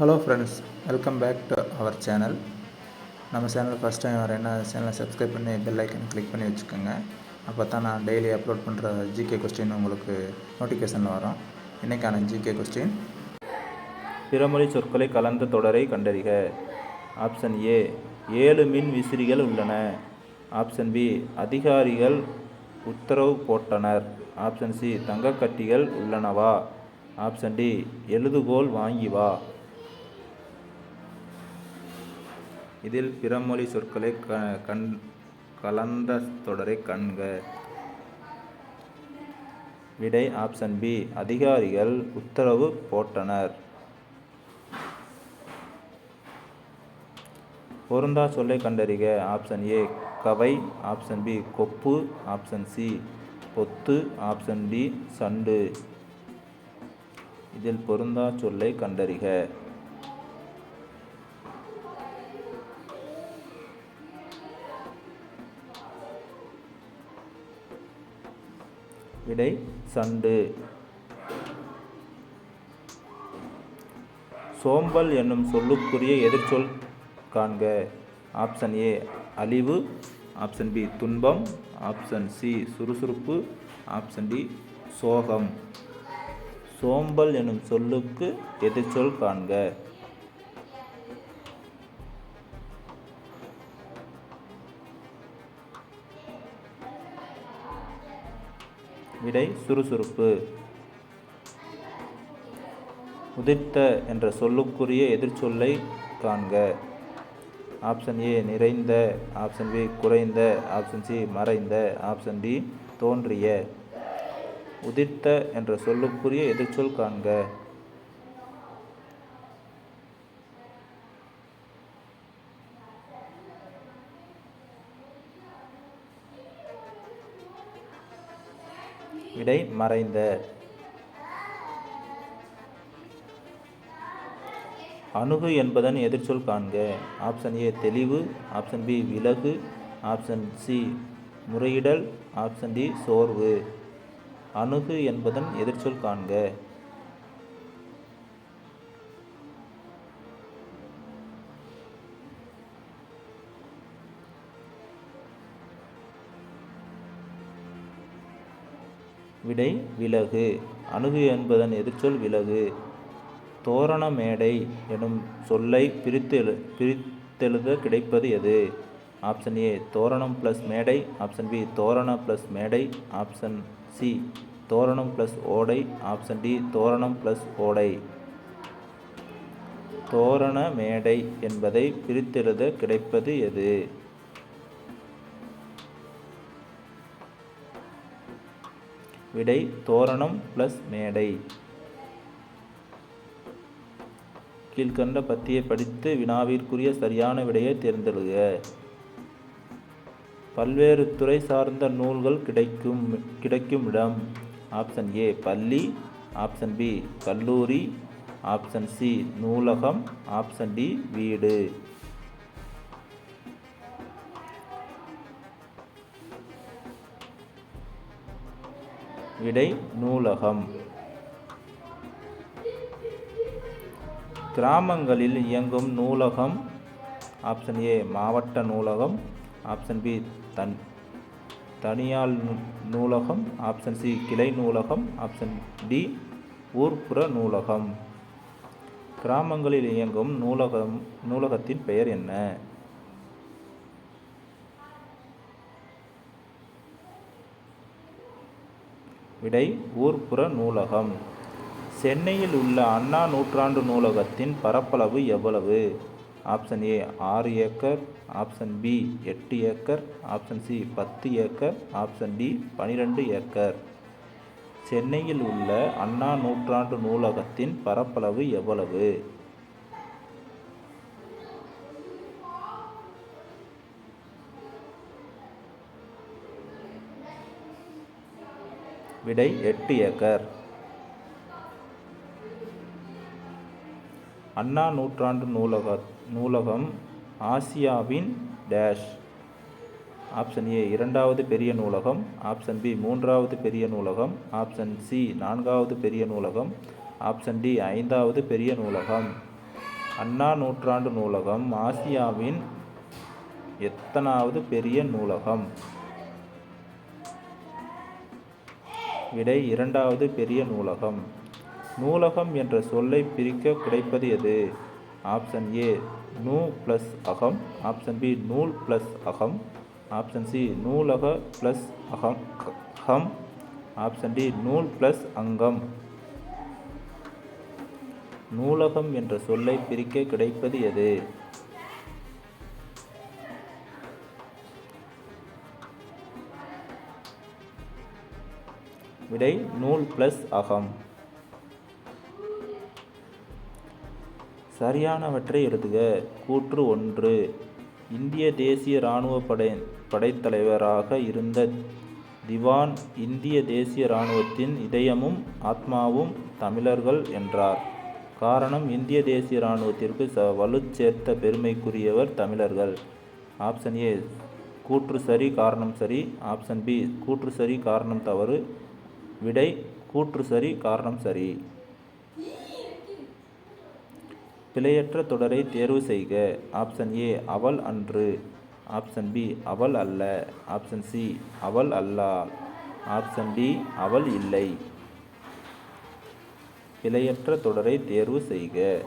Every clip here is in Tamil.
Hello friends welcome back to our channel நம்ம சேனல் ஃபஸ்ட் டைம் வரேன்னா சேனலை சப்ஸ்கிரைப் பண்ணி பெல் ஐக்கன் கிளிக் பண்ணி வச்சுக்கோங்க. அப்போ தான் நான் டெய்லி அப்லோட் பண்ணுற ஜிகே கொஸ்டின் உங்களுக்கு நோட்டிஃபிகேஷனில் வரும். இன்றைக்கான ஜிகே கொஸ்டின் பிறமொழி சொற்களை கலந்த தொடரை கண்டறிக. ஆப்ஷன் ஏ ஏழு மின் விசிறிகள் உள்ளன. ஆப்ஷன் பி அதிகாரிகள் உத்தரவு போட்டனர். ஆப்ஷன் சி தங்கக்கட்டிகள் உள்ளனவா? ஆப்ஷன் டி எழுதுகோல் வாங்கி வா. இதில் பிறமொழி சொற்களை க கண் கலந்த தொடரை கண்க. விடை ஆப்ஷன் பி. அதிகாரிகள் உத்தரவு போட்டனர். பொருந்தா சொல்லை கண்டறிக. Option A. கவை. Option B. கொப்பு. Option C. பொத்து. Option D. சண்டு. இதில் பொருந்தா சொல்லை கண்டறிக. விடை சண்டு. சோம்பல் என்னும் சொல்லுக்குரிய எதிர்ச்சொல் காண்க. ஆப்ஷன் ஏ அழிவு. ஆப்ஷன் பி துன்பம். ஆப்ஷன் சி சுறுசுறுப்பு. ஆப்ஷன் டி சோகம். சோம்பல் என்னும் சொல்லுக்கு எதிர்ச்சொல் காண்க. விடை சுறுசுறுப்பு. உதிர்த்த என்ற சொல்லுக்குரிய எதிர்ச்சொல்லை காண்க. ஆப்ஷன் ஏ நிறைந்த. ஆப்ஷன் பி குறைந்த. ஆப்ஷன் சி மறைந்த. ஆப்ஷன் டி தோன்றிய. உதிர்த்த என்ற சொல்லுக்குரிய எதிர்ச்சொல் காண்க. விடை மறைந்த. அணுகு என்பதன் எதிர்ச்சொல் காண்க. ஆப்ஷன் ஏ தெளிவு. ஆப்ஷன் பி விலகு. ஆப்ஷன் சி முறையிடல். ஆப்ஷன் டி சோர்வு. அணுகு என்பதன் எதிர்ச்சொல் காண்க. விடை விலகு. அணுகு என்பதன் எதிர்ச்சொல் விலகு. தோரண மேடை எனும் சொல்லை பிரித்தெழு பிரித்தெழுத கிடைப்பது எது? ஆப்ஷன் ஏ தோரணம் ப்ளஸ் மேடை. ஆப்ஷன் பி தோரணம் ப்ளஸ் மேடை. ஆப்ஷன் சி தோரணம் ப்ளஸ் ஓடை. ஆப்ஷன் டி தோரணம் ப்ளஸ் ஓடை. தோரண மேடை என்பதை பிரித்தெழுத கிடைப்பது எது? விடை தோரணம் ப்ளஸ் மேடை. கீழ்கண்ட பத்தியை படித்து வினாவிற்குரிய சரியான விடையை தேர்ந்தெழுக. பல்வேறு துறை சார்ந்த நூல்கள் கிடைக்கும் கிடைக்கும் இடம். ஆப்ஷன் ஏ பள்ளி. ஆப்ஷன் பி கல்லூரி. ஆப்ஷன் சி நூலகம். ஆப்ஷன் டி வீடு. விடை நூலகம். கிராமங்களில் இயங்கும் நூலகம் ஆப்ஷன் ஏ மாவட்ட நூலகம் ஆப்ஷன் பி தன் தனியார் நூலகம் ஆப்ஷன் சி கிளை நூலகம் ஆப்ஷன் டி ஊர்ப்புற நூலகம். கிராமங்களில் இயங்கும் நூலகம் நூலகத்தின் பெயர் என்ன? விடை ஊர்ப்புற நூலகம். சென்னையில் உள்ள அண்ணா நூற்றாண்டு நூலகத்தின் பரப்பளவு எவ்வளவு? ஆப்ஷன் ஏ ஆறு ஏக்கர். ஆப்ஷன் பி எட்டு ஏக்கர். ஆப்ஷன் சி பத்து ஏக்கர். ஆப்ஷன் டி பனிரெண்டு ஏக்கர். சென்னையில் உள்ள அண்ணா நூற்றாண்டு நூலகத்தின் பரப்பளவு எவ்வளவு? விடை எட்டு ஏக்கர். அண்ணா நூற்றாண்டு நூலக நூலகம் ஆசியாவின் டேஷ் ஆப்ஷன் ஏ இரண்டாவது பெரிய நூலகம். ஆப்ஷன் பி மூன்றாவது பெரிய நூலகம். ஆப்ஷன் சி நான்காவது பெரிய நூலகம். ஆப்ஷன் டி ஐந்தாவது பெரிய நூலகம். அண்ணா நூற்றாண்டு நூலகம் ஆசியாவின் எத்தனாவது பெரிய நூலகம்? விடை இரண்டாவது பெரிய நூலகம். நூலகம் என்ற சொல்லை பிரிக்க கிடைப்பது எது? ஆப்ஷன் ஏ நூ ப்ளஸ் அகம். ஆப்ஷன் பி நூல் ப்ளஸ் அகம். ஆப்ஷன் சி நூலக ப்ளஸ் அகம் ஹம் ஆப்ஷன் டி நூல் ப்ளஸ் அங்கம். நூலகம் என்ற சொல்லை பிரிக்க கிடைப்பது எது? விடை நூல் ப்ளஸ் அகம். சரியானவற்றை எழுதுக. கூற்று ஒன்று. இந்திய தேசிய இராணுவ படை படைத்தலைவராக இருந்த திவான் இந்திய தேசிய இராணுவத்தின் இதயமும் ஆத்மாவும் தமிழர்கள் என்றார். காரணம் இந்திய தேசிய இராணுவத்திற்கு ச வலுச் சேர்த்த பெருமைக்குரியவர் தமிழர்கள். ஆப்ஷன் ஏ கூற்று சரி காரணம் சரி. ஆப்ஷன் பி கூற்று சரி காரணம் தவறு. விடை கூற்று சரி காரணம் சரி. பிழையற்ற தொடரை தேர்வு செய்க. ஆப்ஷன் ஏ அவள் அன்று. ஆப்ஷன் பி அவள் அல்ல. ஆப்ஷன் சி அவள் அல்லாள் ஆப்ஷன் டி அவள் இல்லை. பிழையற்ற தொடரை தேர்வு செய்க.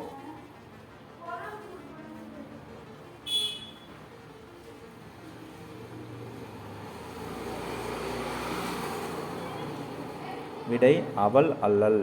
விடை அவள் அல்லல்.